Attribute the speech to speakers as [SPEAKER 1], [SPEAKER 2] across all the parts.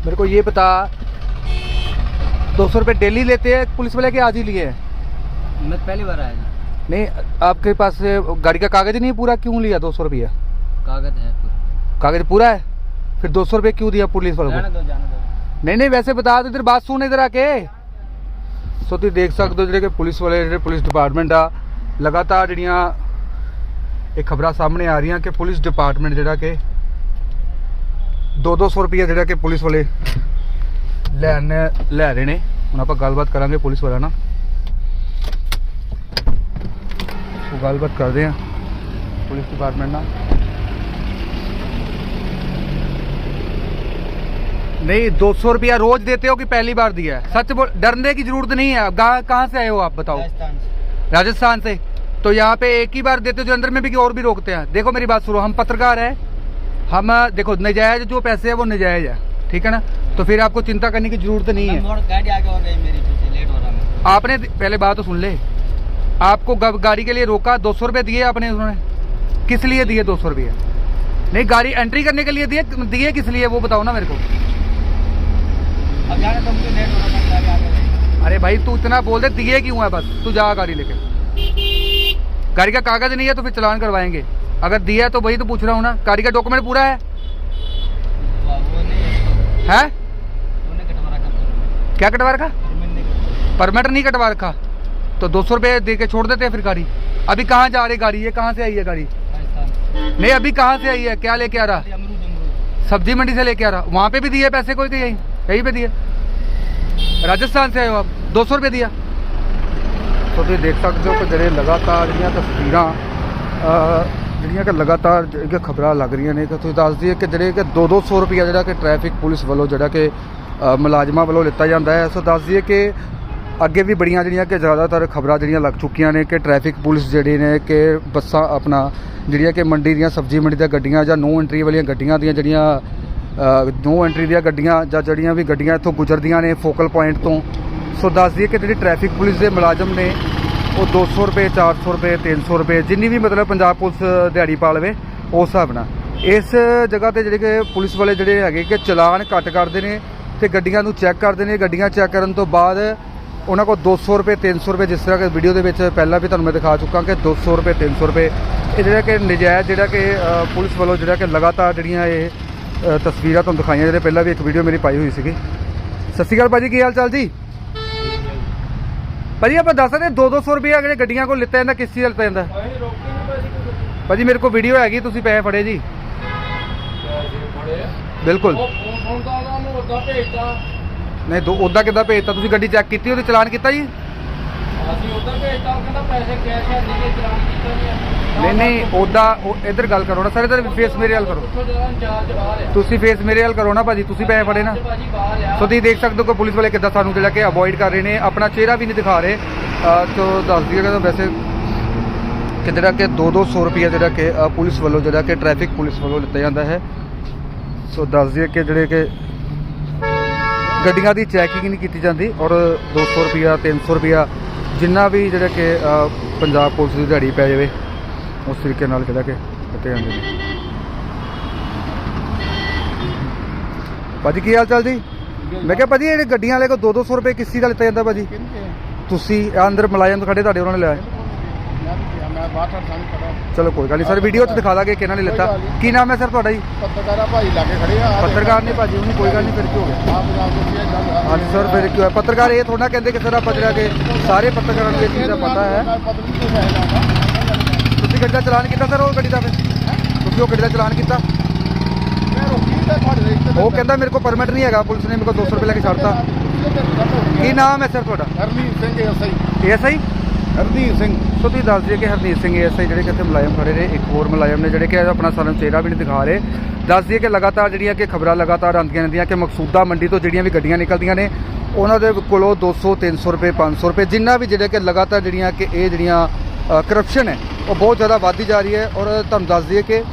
[SPEAKER 1] मेरे को ये बता दो सौ रुपये डेली लेते हैं पुलिस वाले के आज ही लिए हैं
[SPEAKER 2] मैं पहली बार आया जी
[SPEAKER 1] नहीं आपके पास गाड़ी का कागज ही नहीं है पूरा क्यों लिया दो सौ रुपया
[SPEAKER 2] कागज है पूरा
[SPEAKER 1] कागज पूरा है फिर दो सौ रुपये क्यों दिया पुलिस वालों
[SPEAKER 2] जाने
[SPEAKER 1] को
[SPEAKER 2] दो जाने दो
[SPEAKER 1] नहीं नहीं वैसे बता दो इधर बात सुन इधर आके ਸੋ ਤੁਸੀਂ ਦੇਖ ਸਕਦੇ ਹੋ ਜਿਹੜੇ ਕਿ ਪੁਲਿਸ ਵਾਲੇ ਜਿਹੜੇ ਪੁਲਿਸ ਡਿਪਾਰਟਮੈਂਟ ਆ ਲਗਾਤਾਰ ਜਿਹੜੀਆਂ ਇਹ ਖਬਰਾਂ ਸਾਹਮਣੇ ਆ ਰਹੀਆਂ ਕਿ ਪੁਲਿਸ ਡਿਪਾਰਟਮੈਂਟ ਜਿਹੜਾ ਕਿ 2-200 ਰੁਪਏ ਜਿਹੜਾ ਕਿ ਪੁਲਿਸ ਵਾਲੇ ਲੈਣ ਲੈ ਰਹੇ ਨੇ ਹੁਣ ਆਪਾਂ ਗੱਲਬਾਤ ਕਰਾਂਗੇ ਪੁਲਿਸ ਵਾਲਿਆਂ ਨਾਲ ਸੋ ਗੱਲਬਾਤ ਕਰਦੇ ਆ ਪੁਲਿਸ ਡਿਪਾਰਟਮੈਂਟ ਨਾਲ नहीं दो सौ रुपया रोज देते हो कि पहली बार दिया है सच बोल डरने की जरूरत नहीं है गा- कहाँ से आए हो आप बताओ
[SPEAKER 2] राजस्थान से
[SPEAKER 1] राजस्थान से तो यहाँ पे एक ही बार देते हो जो अंदर में भी और भी रोकते हैं देखो मेरी बात सुनो हम पत्रकार हैं हम देखो नजायज जो पैसे है वो नजायज है ठीक है ना? तो फिर आपको चिंता करने की ज़रूरत नहीं है। आपने पहले बात तो सुन ले। आपको गाड़ी के लिए रोका दो सौ रुपये दिए आपने उन्होंने। किस लिए दिए दो सौ रुपये? नहीं गाड़ी एंट्री करने के लिए दिए दिए किस लिए वो बताओ ना मेरे को। अरे भाई तू इतना बोल दे दिए क्यों है बस? तू जा गाड़ी लेके। गाड़ी का कागज़ नहीं है तो फिर चलान करवाएँगे। अगर दिया है तो वही तो पूछ रहा हूँ ना। गाड़ी का डॉक्यूमेंट पूरा है?
[SPEAKER 2] है?
[SPEAKER 1] क्या कटवा रखा? परमिट नहीं कटवा रखा। तो दो सौ रुपये दे के छोड़ देते हैं फिर गाड़ी। अभी कहाँ जा रही गाड़ी? ये कहाँ से आई है गाड़ी? नहीं अभी कहाँ से आई है? क्या लेके आ रहा? सब्ज़ी मंडी से लेके आ रहा। वहाँ पे भी दिए पैसे कोई तो यही? यहीं पे दिए। राजस्थान से आए हो आप? दो सौ रुपये दिया। तो देख सकते हो कि ज़रिए लगातार तस्वीर ਜਿਹੜੀਆਂ ਕਿ ਲਗਾਤਾਰ ਜਿਹੜੀਆਂ ਖਬਰਾਂ ਲੱਗ ਰਹੀਆਂ ਨੇ ਕਿ ਤੁਸੀਂ ਦੱਸ ਦਈਏ ਕਿ ਜਿਹੜੇ ਕਿ 2-200 ਰੁਪਇਆ ਜਿਹੜਾ ਕਿ ਟ੍ਰੈਫਿਕ ਪੁਲਿਸ ਵੱਲੋਂ ਜਿਹੜਾ ਕਿ ਮੁਲਾਜ਼ਮਾਂ ਵੱਲੋਂ ਲਿੱਤਾ ਜਾਂਦਾ ਹੈ। ਸੋ ਦੱਸ ਦਈਏ ਕਿ ਅੱਗੇ ਵੀ ਬੜੀਆਂ ਜਿਹੜੀਆਂ ਕਿ ਜ਼ਿਆਦਾਤਰ ਖਬਰਾਂ ਜਿਹੜੀਆਂ ਲੱਗ ਚੁੱਕੀਆਂ ਨੇ ਕਿ ਟ੍ਰੈਫਿਕ ਪੁਲਿਸ ਜਿਹੜੇ ਨੇ ਕਿ ਬੱਸਾਂ ਆਪਣਾ ਜਿਹੜੀਆਂ ਕਿ ਮੰਡੀ ਦੀਆਂ ਸਬਜ਼ੀ ਮੰਡੀ ਦੀਆਂ ਗੱਡੀਆਂ ਜਾਂ ਨੋ ਐਂਟਰੀ ਵਾਲੀਆਂ ਗੱਡੀਆਂ ਦੀਆਂ ਜਿਹੜੀਆਂ ਨੋ ਐਂਟਰੀ ਦੀਆਂ ਗੱਡੀਆਂ ਜਾਂ ਜਿਹੜੀਆਂ ਵੀ ਗੱਡੀਆਂ ਇੱਥੋਂ ਗੁਜ਼ਰਦੀਆਂ ਨੇ ਫੋਕਲ ਪੁਆਇੰਟ ਤੋਂ। ਸੋ ਦੱਸ ਦਈਏ ਕਿ ਜਿਹੜੀ ਟ੍ਰੈਫਿਕ ਪੁਲਿਸ ਦੇ ਮੁਲਾਜ਼ਮ ਨੇ ਉਹ 200 ਰੁਪਏ 400 ਰੁਪਏ 300 ਰੁਪਏ, ਜਿੰਨੀ ਵੀ ਮਤਲਬ ਪੰਜਾਬ ਪੁਲਿਸ ਦਿਹਾੜੀ ਪਾ ਲਵੇ ਉਸ ਹਿਸਾਬ ਨਾਲ। ਇਸ ਜਗ੍ਹਾ ਤੇ ਜਿਹੜੇ ਕਿ ਪੁਲਿਸ ਵਾਲੇ ਜਿਹੜੇ ਹੈਗੇ ਕਿ ਚਲਾਨ ਘੱਟ ਕਰਦੇ ਨੇ ਤੇ ਗੱਡੀਆਂ ਨੂੰ ਚੈੱਕ ਕਰਦੇ ਨੇ, ਗੱਡੀਆਂ ਚੈੱਕ ਕਰਨ ਤੋਂ ਬਾਅਦ ਉਹਨਾਂ ਕੋਲ 200 ਰੁਪਏ 300 ਰੁਪਏ, ਜਿਸ ਤਰ੍ਹਾਂ ਕਿ ਵੀਡੀਓ ਦੇ ਵਿੱਚ ਪਹਿਲਾਂ ਵੀ ਤੁਹਾਨੂੰ ਮੈਂ ਦਿਖਾ ਚੁੱਕਾ ਕਿ 200 ਰੁਪਏ 300 ਰੁਪਏ, ਇਹ ਜਿਹੜਾ ਕਿ ਨਜਾਇਜ਼ ਜਿਹੜਾ ਕਿ ਪੁਲਿਸ ਵੱਲੋਂ ਜਿਹੜਾ ਕਿ ਲਗਾਤਾਰ ਜਿਹੜੀਆਂ ਇਹ ਤਸਵੀਰਾਂ ਤੁਹਾਨੂੰ ਦਿਖਾਈਆਂ, ਜਿਹੜੇ ਪਹਿਲਾਂ ਵੀ ਇੱਕ ਵੀਡੀਓ ਮੇਰੀ ਪਾਈ ਹੋਈ ਸੀਗੀ। ਸਤਿ ਸ਼੍ਰੀ ਅਕਾਲ ਭਾਜੀ, ਕੀ ਹਾਲ ਚਾਲ ਜੀ? ਭਾਜੀ ਆਪਾਂ ਦੱਸ ਸਕਦੇ 2-200 ਰੁਪਏ ਜਿਹੜੇ ਗੱਡੀਆਂ ਕੋਲ ਲਿੱਤਾ ਜਾਂਦਾ ਕਿਸ ਚੀਜ਼ ਦਾ ਲਿੱਤਾ ਜਾਂਦਾ ਭਾਜੀ ਮੇਰੇ ਕੋਲ ਵੀਡੀਓ ਹੈਗੀ ਤੁਸੀਂ ਪੈਸੇ ਫੜੇ ਜੀ। ਬਿਲਕੁਲ। ਨਹੀਂ ਦੋ ਉਦਾਂ ਕਿੱਦਾਂ ਭੇਜਤਾ? ਤੁਸੀਂ ਗੱਡੀ ਚੈੱਕ ਕੀਤੀ ਉਹਦੇ ਚਲਾਨ ਕੀਤਾ ਜੀ? ਨਹੀਂ ਨਹੀਂ ਉਦਾਂ ਉਹ ਇੱਧਰ ਗੱਲ ਕਰੋ ਨਾ ਸਰ ਇੱਧਰ ਫੇਸ ਮੇਰੇ ਵੱਲ ਕਰੋ। ਤੁਸੀਂ ਫੇਸ ਮੇਰੇ ਵੱਲ ਕਰੋ ਨਾ ਭਾਜੀ ਤੁਸੀਂ ਪੈਸੇ ਫੜੇ ਨਾ। ਸੋ ਤੁਸੀਂ ਦੇਖ ਸਕਦੇ ਹੋ ਕਿ ਪੁਲਿਸ ਵਾਲੇ ਕਿੱਦਾਂ ਸਾਨੂੰ ਜਿਹੜਾ ਕਿ ਅਵੋਇਡ ਕਰ ਰਹੇ ਨੇ ਆਪਣਾ ਚਿਹਰਾ ਵੀ ਨਹੀਂ ਦਿਖਾ ਰਹੇ। ਅਹ ਤੋ ਦੱਸ ਦਈਏ ਕਿ ਵੈਸੇ ਕਿ ਜਿਹੜਾ ਕਿ 2-200 ਰੁਪਏ ਜਿਹੜਾ ਕਿ ਅਹ ਪੁਲਿਸ ਵੱਲੋਂ ਜਿਹੜਾ ਕਿ ਟ੍ਰੈਫਿਕ ਪੁਲਿਸ ਵੱਲੋਂ ਲਿੱਤਾ ਜਾਂਦਾ ਹੈ। ਸੋ ਦੱਸ ਦਈਏ ਕਿ ਜਿਹੜੇ ਕਿ ਗੱਡੀਆਂ ਦੀ ਚੈਕਿੰਗ ਨਹੀਂ ਕੀਤੀ ਜਾਂਦੀ ਔਰ 200 ਰੁਪਿਆ 300 ਰੁਪਿਆ ਜਿੰਨਾ ਵੀ ਜਿਹੜਾ ਕਿ ਪੰਜਾਬ ਪੁਲਿਸ ਦੀ ਦਿਹਾੜੀ ਪੈ ਜਾਵੇ ਉਸ ਤਰੀਕੇ ਨਾਲ ਜਿਹੜਾ ਕਿ ਦਿੱਤੇ ਜਾਂਦੇ ਨੇ। ਭਾਜੀ ਕੀ ਹਾਲ ਚਾਲ ਜੀ? ਮੈਂ ਕਿਹਾ ਭਾਜੀ ਇਹ ਗੱਡੀਆਂ ਵਾਲੇ ਕੋ 2-200 ਰੁਪਏ ਕਿਸ ਚੀਜ਼ ਦਾ ਲਿੱਤਾ ਜਾਂਦਾ ਭਾਜੀ। ਤੁਸੀਂ ਅੰਦਰ ਮੁਲਾਜ਼ਮ ਖੜੇ ਤੁਹਾਡੇ ਉਹਨਾਂ ਨੇ ਲਿਆ ਚਲੋ ਕੋਈ ਗੱਲ ਨਹੀਂ ਸਰ ਵੀਡੀਓ 'ਚ ਦਿਖਾ ਦਾਂਗੇ ਕਿਹਨਾਂ ਨੇ ਲਿੱਤਾ। ਕੀ ਨਾਮ ਹੈ ਸਰ ਤੁਹਾਡਾ ਜੀ?
[SPEAKER 3] ਪੱਤਰਕਾਰਾ ਭਾਈ ਲਾਗੇ ਖੜੇ ਆ
[SPEAKER 1] ਪੱਤਰਕਾਰ ਨੇ ਭਾਜੀ ਉਹਨੂੰ ਕੋਈ ਗੱਲ ਨਹੀਂ ਫਿਰ ਕੀ ਹੋ ਗਿਆ?
[SPEAKER 3] ਆਹ ਪੰਜਾਬ ਤੋਂ ਕੀ ਗੱਲ ਆ।
[SPEAKER 1] ਹਾਂਜੀ ਸਰ ਫਿਰ ਕਿਉਂ ਹੈ? ਪੱਤਰਕਾਰ ਇਹ ਥੋੜਾ ਕਹਿੰਦੇ ਕਿ ਸਰ ਆਪਾਂ ਜਿਹੜਾ ਕਿ ਸਾਰੇ ਪੱਤਰਕਾਰਾਂ ਨੂੰ ਇਹ ਚੀਜ਼ ਦਾ ਪਤਾ ਹੈ।
[SPEAKER 3] ਪਤਾ ਨਹੀਂ ਕਿਉਂ ਹੈ ਜਾਂਦਾ
[SPEAKER 1] ਤੁਸੀਂ ਗੱਡੀ ਦਾ ਚਲਾਨ ਕੀਤਾ ਸਰ ਉਹ ਗੱਡੀ ਦਾ ਫਿਰ? ਤੁਸੀਂ ਉਹ ਗੱਡੀ ਦਾ ਚਲਾਨ ਕੀਤਾ?
[SPEAKER 3] ਮੈਂ ਰੋਕੀ ਤਾਂ ਤੁਹਾਡੇ ਇੱਥੇ
[SPEAKER 1] ਉਹ ਕਹਿੰਦਾ ਮੇਰੇ ਕੋਲ ਪਰਮਿਟ ਨਹੀਂ ਹੈਗਾ ਪੁਲਿਸ ਨੇ ਮੇਰੇ ਕੋਲ 200 ਰੁਪਏ ਲੈ ਕੇ ਛੱਡਤਾ। ਕੀ ਨਾਮ ਹੈ ਸਰ ਤੁਹਾਡਾ?
[SPEAKER 3] Harneet Singh SI
[SPEAKER 1] SI
[SPEAKER 3] Hardeep Singh.
[SPEAKER 1] So ਤੁਸੀਂ ਦੱਸ ਦਈਏ ਕਿ ਹਰਦੀਪ ਸਿੰਘ ਐਸਆਈ ਜਿਹੜੇ ਕਿ ਇੱਥੇ ਮੁਲਾਜ਼ਮ ਖੜੇ ਨੇ, ਇੱਕ ਹੋਰ ਮੁਲਾਜ਼ਮ ਨੇ ਜਿਹੜੇ ਕਿ ਆਪਣਾ ਸਾਨੂੰ ਚਿਹਰਾ ਵੀ ਨਹੀਂ ਦਿਖਾ ਰਹੇ। ਦੱਸ ਦਈਏ ਕਿ ਲਗਾਤਾਰ ਜਿਹੜੀਆਂ ਕਿ ਖਬਰਾਂ ਲਗਾਤਾਰ ਆਉਂਦੀਆਂ ਰਹਿੰਦੀਆਂ ਕਿ ਮਕਸੂਦਾ ਮੰਡੀ ਤੋਂ ਜਿਹੜੀਆਂ ਵੀ ਗੱਡੀਆਂ ਨਿਕਲਦੀਆਂ ਨੇ, ਉਹਨਾਂ ਦੇ ਕੋਲੋਂ 200 300 ਰੁਪਏ 500 ਰੁਪਏ, ਜਿੰਨਾ ਵੀ ਜਿਹੜੇ ਕਿ ਲਗਾਤਾਰ ਜਿਹੜੀਆਂ ਕਿ ਇਹ ਜਿਹੜੀਆਂ ਕਰਪਸ਼ਨ ਹੈ, ਉਹ ਬਹੁਤ ਜ਼ਿਆਦਾ ਵੱਧਦੀ ਜਾ ਰਹੀ ਹੈ। ਔਰ ਤੁਹਾਨੂੰ ਦੱਸ ਦਈਏ ਕਿ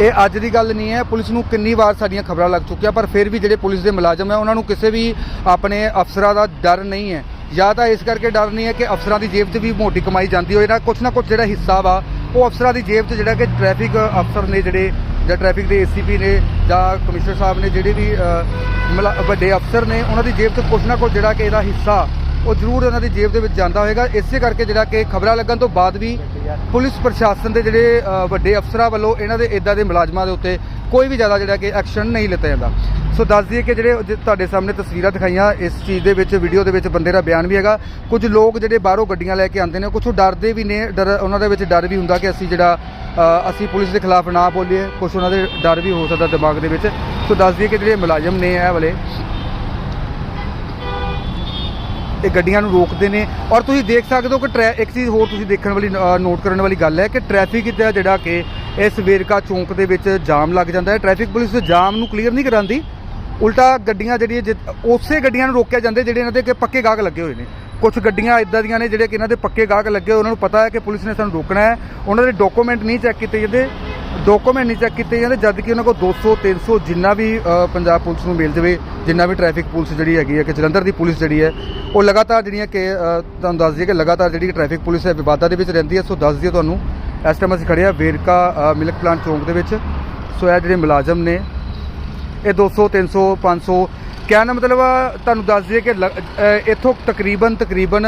[SPEAKER 1] ਇਹ ਅੱਜ ਦੀ ਗੱਲ ਨਹੀਂ ਹੈ, ਪੁਲਿਸ ਨੂੰ ਕਿੰਨੀ ਵਾਰ ਸਾਡੀਆਂ ਖਬਰਾਂ ਲੱਗ ਚੁੱਕੀਆਂ, ਪਰ ਫਿਰ ਵੀ ਜਿਹੜੇ ਪੁਲਿਸ ਦੇ ਮੁਲਾਜ਼ਮ ਹੈ, ਉਹਨਾਂ ਨੂੰ ਕਿਸੇ ਵੀ ਆਪਣੇ ਅਫਸਰਾਂ ਦਾ ਡਰ ਨਹੀਂ ਹੈ। ਜਾਂ ਤਾਂ ਇਸ ਕਰਕੇ ਡਰ ਨਹੀਂ ਹੈ ਕਿ ਅਫਸਰਾਂ ਦੀ ਜੇਬ 'ਚ ਵੀ ਮੋਟੀ ਕਮਾਈ ਜਾਂਦੀ ਹੋਏ ਨਾ ਕੁਛ ਨਾ ਕੁਛ ਜਿਹੜਾ ਹਿੱਸਾ ਵਾ ਉਹ ਅਫਸਰਾਂ ਦੀ ਜੇਬ 'ਚ ਜਿਹੜਾ ਕਿ ਟ੍ਰੈਫਿਕ ਅਫਸਰ ਨੇ ਜਿਹੜੇ ਜਾਂ ਟ੍ਰੈਫਿਕ ਦੇ ਏਸੀਪੀ ਨੇ ਜਾਂ ਕਮਿਸ਼ਨਰ ਸਾਹਿਬ ਨੇ ਜਿਹੜੇ ਵੀ ਅ, ਵੱਡੇ ਅਫਸਰ ਨੇ ਉਹਨਾਂ ਦੀ ਜੇਬ 'ਚ ਕੁਛ ਨਾ ਕੁਛ ਜਿਹੜਾ ਕਿ ਇਹਦਾ ਹਿੱਸਾ ਉਹ ਜ਼ਰੂਰ ਉਹਨਾਂ ਦੀ ਜੇਬ ਦੇ ਵਿੱਚ ਜਾਂਦਾ ਹੋਏਗਾ। ਇਸੇ ਕਰਕੇ ਜਿਹੜਾ ਕਿ ਖਬਰਾਂ ਲੱਗਣ ਤੋਂ ਬਾਅਦ ਵੀ ਪੁਲਿਸ ਪ੍ਰਸ਼ਾਸਨ ਦੇ ਜਿਹੜੇ ਵੱਡੇ ਅਫਸਰਾਂ ਵੱਲੋਂ ਇਹਨਾਂ ਦੇ ਇਦਾਂ ਦੇ ਮੁਲਾਜ਼ਮਾਂ ਦੇ ਉੱਤੇ ਕੋਈ ਵੀ ਜ਼ਿਆਦਾ ਜਿਹੜਾ ਕਿ ਐਕਸ਼ਨ ਨਹੀਂ ਲਿੱਤਾ ਜਾਂਦਾ। ਸੋ ਦੱਸ ਦਈਏ ਕਿ ਜਿਹੜੇ ਜੇ, ਤੁਹਾਡੇ ਸਾਹਮਣੇ ਤਸਵੀਰਾਂ ਦਿਖਾਈਆਂ, ਇਸ ਚੀਜ਼ ਦੇ ਵਿੱਚ ਵੀਡੀਓ ਦੇ ਵਿੱਚ ਬੰਦੇ ਦਾ ਬਿਆਨ ਵੀ ਹੈਗਾ। ਕੁਝ ਲੋਕ ਜਿਹੜੇ ਬਾਹਰੋਂ ਗੱਡੀਆਂ ਲੈ ਕੇ ਆਉਂਦੇ ਨੇ ਕੁਝ ਡਰਦੇ ਵੀ ਨੇ, ਡਰ, ਉਹਨਾਂ ਦੇ ਵਿੱਚ ਡਰ ਵੀ ਹੁੰਦਾ ਕਿ ਅਸੀਂ ਜਿਹੜਾ ਅਸੀਂ ਪੁਲਿਸ ਦੇ ਖਿਲਾਫ ਨਾ ਬੋਲੀਏ। ਕੁਝ ਉਹਨਾਂ ਦੇ ਡਰ ਵੀ ਹੋ ਸਕਦਾ ਦਿਮਾਗ ਦੇ ਵਿੱਚ। ਸੋ ਦੱਸ ਦਈਏ ਕਿ ਜਿਹੜੇ ਮੁਲਾਜ਼ਮ ਨੇ ਇਹ ਵਾਲੇ ਇਹ ਗੱਡੀਆਂ ਨੂੰ ਰੋਕਦੇ ਨੇ। ਔਰ ਤੁਸੀਂ ਦੇਖ ਸਕਦੇ ਹੋ ਕਿ ਟਰੈ- ਇੱਕ ਚੀਜ਼ ਹੋਰ ਤੁਸੀਂ ਦੇਖਣ ਵਾਲੀ ਨੋਟ ਕਰਨ ਵਾਲੀ ਗੱਲ ਹੈ ਕਿ ਟ੍ਰੈਫਿਕ ਦਾ ਜਿਹੜਾ ਕਿ ਇਸ ਵੇਰਕਾ ਚੌਂਕ ਦੇ ਵਿੱਚ ਜਾਮ ਲੱਗ ਜਾਂਦਾ ਹੈ। ਟ੍ਰੈਫਿਕ ਪੁਲਿਸ ਜਾਮ ਨੂੰ ਕਲੀਅਰ ਨਹੀਂ ਕਰਾਉਂਦੀ ਉਲਟਾ ਗੱਡੀਆਂ ਜਿਹੜੀਆਂ ਜਿ- ਉਸੇ ਗੱਡੀਆਂ ਨੂੰ ਰੋਕਿਆ ਜਾਂਦਾ, ਜਿਹੜੇ ਇਹਨਾਂ ਦੇ ਕਿ ਪੱਕੇ ਗਾਹਕ ਲੱਗੇ ਹੋਏ ਨੇ। ਕੁਝ ਗੱਡੀਆਂ ਇਦਾਂ ਦੀਆਂ ਨੇ ਜਿਹੜੇ ਕਿ ਇਹਨਾਂ ਦੇ ਪੱਕੇ ਗਾਹਕ ਲੱਗੇ ਉਹਨਾਂ ਨੂੰ ਪਤਾ ਹੈ ਕਿ ਪੁਲਿਸ ਨੇ ਸਾਨੂੰ ਰੋਕਣਾ ਹੈ। ਉਹਨਾਂ ਦੇ ਡਾਕੂਮੈਂਟ ਨਹੀਂ ਚੈੱਕ ਕੀਤੇ ਜਾਂਦੇ। ਡਾਕੂਮੈਂਟ ਨਹੀਂ ਚੈੱਕ ਕੀਤੇ ਜਾਂਦੇ, ਜਦ ਕਿ ਉਹਨਾਂ ਕੋਲ 200 300 ਜਿੰਨਾ ਵੀ ਪੰਜਾਬ ਪੁਲਿਸ ਨੂੰ ਮਿਲ ਜਾਵੇ, ਜਿੰਨਾ ਵੀ ਟ੍ਰੈਫਿਕ ਪੁਲਿਸ ਜਿਹੜੀ ਹੈਗੀ ਹੈ, ਕਿ ਜਲੰਧਰ ਦੀ ਪੁਲਿਸ ਜਿਹੜੀ ਹੈ, ਉਹ ਲਗਾਤਾਰ ਜਿਹੜੀਆਂ ਕਿ ਤੁਹਾਨੂੰ ਦੱਸ ਦਈਏ ਕਿ ਲਗਾਤਾਰ ਜਿਹੜੀ ਟ੍ਰੈਫਿਕ ਪੁਲਿਸ ਹੈ, ਵਿਵਾਦਾਂ ਦੇ ਵਿੱਚ ਰਹਿੰਦੀ ਹੈ। ਸੋ ਦੱਸ ਦਈਏ ਤੁਹਾਨੂੰ, ਇਸ ਟਾਈਮ ਅਸੀਂ ਖੜੇ ਆ ਵੇਰਕਾ ਮਿਲਕ ਪਲਾਂਟ ਚੌਂਕ ਦੇ ਵਿੱਚ। ਸੋ ਇਹ ਜਿਹੜੇ ਮੁਲਾਜ਼ਮ ਨੇ, ਇਹ 200 300 500 ਕਹਿਣ ਦਾ ਮਤਲਬ ਤੁਹਾਨੂੰ ਦੱਸ ਦਈਏ ਕਿ ਲ- ਅ, ਇੱਥੋਂ ਤਕਰੀਬਨ ਤਕਰੀਬਨ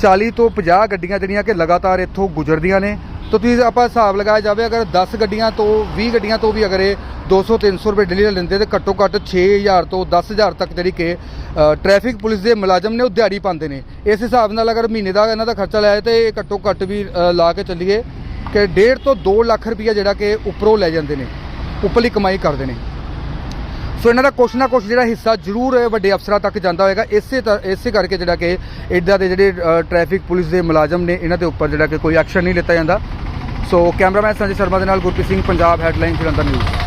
[SPEAKER 1] 40 ਤੋਂ 50 ਗੱਡੀਆਂ ਜਿਹੜੀਆਂ ਕਿ ਲਗਾਤਾਰ ਇੱਥੋਂ ਗੁਜ਼ਰਦੀਆਂ ਨੇ। ਤਾਂ ਤੁਸੀਂ ਆਪਾਂ ਹਿਸਾਬ ਲਗਾਇਆ ਜਾਵੇ ਅਗਰ 10 ਗੱਡੀਆਂ ਤੋਂ 20 ਗੱਡੀਆਂ ਤੋਂ ਵੀ ਅਗਰ ਇਹ 200 300 ਰੁਪਏ ਡੇਲੀ ਦਾ ਲੈਂਦੇ ਤੇ ਘੱਟੋ ਘੱਟ 6000 ਤੋਂ 10000 ਤੱਕ ਜਿਹੜੀ ਕਿ ਅ, ਟ੍ਰੈਫਿਕ ਪੁਲਿਸ ਦੇ ਮੁਲਾਜ਼ਮ ਨੇ ਉਹ ਦਿਹਾੜੀ ਪਾਉਂਦੇ ਨੇ। ਇਸ ਹਿਸਾਬ ਨਾਲ ਅਗਰ ਮਹੀਨੇ ਦਾ ਇਹਨਾਂ ਦਾ ਖਰਚਾ ਲਾਇਆ ਤੇ ਇਹ ਘੱਟੋ ਘੱਟ ਵੀ ਲਾ ਕੇ ਚੱਲੀਏ ਕਿ 1.5 ਤੋਂ 2 ਲੱਖ ਰੁਪਈਆ ਜਿਹੜਾ ਕਿ ਉੱਪਰੋਂ ਲੈ ਜਾਂਦੇ ਨੇ ਉੱਪਰਲੀ ਕਮਾਈ ਕਰਦੇ ਨੇ। ਸੋ ਇਹਨਾਂ ਦਾ ਕੁਛ ਨਾ ਕੁਛ ਜਿਹੜਾ ਹਿੱਸਾ ਜ਼ਰੂਰ ਵੱਡੇ ਅਫਸਰਾਂ ਤੱਕ ਜਾਂਦਾ ਹੋਏਗਾ। ਇਸੇ ਤ- ਇਸੇ ਕਰਕੇ ਜਿਹੜਾ ਕਿ ਇੱਦਾਂ ਦੇ ਜਿਹੜੇ ਅ, ਟ੍ਰੈਫਿਕ ਪੁਲਿਸ ਦੇ ਮੁਲਾਜ਼ਮ ਨੇ ਇਹਨਾਂ ਦੇ ਉੱਪਰ ਜਿਹੜਾ ਕਿ ਕੋਈ ਐਕਸ਼ਨ ਨਹੀਂ ਲਿੱਤਾ ਜਾਂਦਾ। ਸੋ ਕੈਮਰਾਮੈਨ ਸੰਜੇ ਸ਼ਰਮਾ ਦੇ ਨਾਲ ਗੁਰਪ੍ਰੀਤ ਸਿੰਘ ਪੰਜਾਬ ਹੈਡਲਾਈਨ ਜਲੰਧਰ ਨਿਊਜ਼